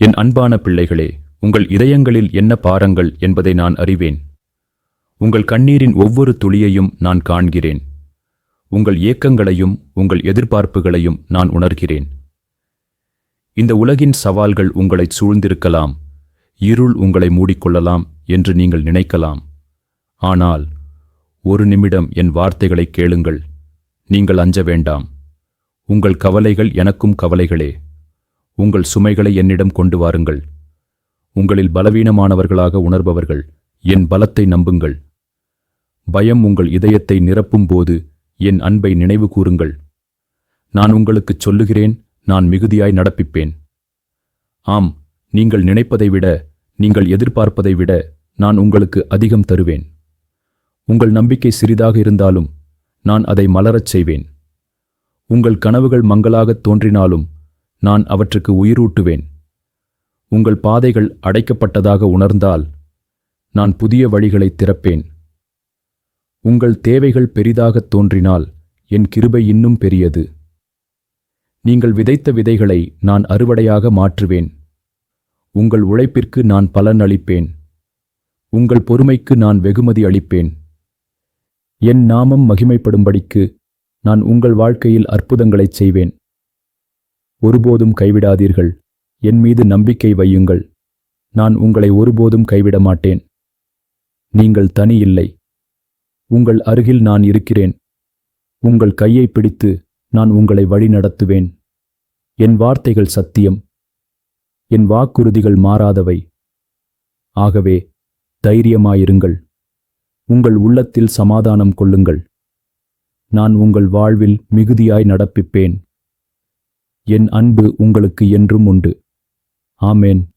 என் அன்பான பிள்ளைகளே உங்கள் இதயங்களில் என்ன பாரங்கள் என்பதை நான் அறிவேன். உங்கள் கண்ணீரின் ஒவ்வொரு துளியையும் நான் காண்கிறேன். உங்கள் ஏக்கங்களையும் உங்கள் எதிர்பார்ப்புகளையும் நான் உணர்கிறேன். இந்த உலகின் சவால்கள் உங்களைச் சூழ்ந்திருக்கலாம். இருள் உங்களை மூடிக்கொள்ளலாம் என்று நீங்கள் நினைக்கலாம். ஆனால் ஒரு நிமிடம் என் வார்த்தைகளை கேளுங்கள். நீங்கள் அஞ்ச வேண்டாம். உங்கள் கவலைகள் எனக்கும் கவலைகளே. உங்கள் சுமைகளை என்னிடம் கொண்டு வாருங்கள். உங்களில் பலவீனமானவர்களாக உணர்பவர்கள் என் பலத்தை நம்புங்கள். பயம் உங்கள் இதயத்தை நிரப்பும்போது என் அன்பை நினைவு கூறுங்கள். நான் உங்களுக்குச் சொல்லுகிறேன் நான் மிகுதியாய் நடப்பிப்பேன். ஆம் நீங்கள் நினைப்பதை விட நீங்கள் எதிர்பார்ப்பதை விட நான் உங்களுக்கு அதிகம் தருவேன். உங்கள் நம்பிக்கை சிறிதாக இருந்தாலும் நான் அதை மலரச் செய்வேன். உங்கள் கனவுகள் மங்களாகத் தோன்றினாலும் நான் அவற்றுக்கு உயிரூட்டுவேன். உங்கள் பாதைகள் அடைக்கப்பட்டதாக உணர்ந்தால் நான் புதிய வழிகளைத் திறப்பேன். உங்கள் தேவைகள் பெரிதாகத் தோன்றினால் என் கிருபை இன்னும் பெரியது. நீங்கள் விதைத்த விதைகளை நான் அறுவடையாக மாற்றுவேன். உங்கள் உழைப்பிற்கு நான் பலன் அளிப்பேன். உங்கள் பொறுமைக்கு நான் வெகுமதி அளிப்பேன். என் நாமம் மகிமைப்படும்படிக்கு நான் உங்கள் வாழ்க்கையில் அற்புதங்களைச் செய்வேன். ஒருபோதும் கைவிடாதீர்கள். என் மீது நம்பிக்கை வையுங்கள். நான் உங்களை ஒருபோதும் கைவிட மாட்டேன் நீங்கள் தனி இல்லை. உங்கள் அருகில் நான் இருக்கிறேன். உங்கள் கையை பிடித்து நான் உங்களை வழி நடத்துவேன் என் வார்த்தைகள் சத்தியம். என் வாக்குறுதிகள் மாறாதவை. ஆகவே தைரியமாயிருங்கள். உங்கள் உள்ளத்தில் சமாதானம் கொள்ளுங்கள். நான் உங்கள் வாழ்வில் மிகுதியாய் நடப்பிப்பேன். என் அன்பு உங்களுக்கு என்றும் உண்டு. ஆமேன்.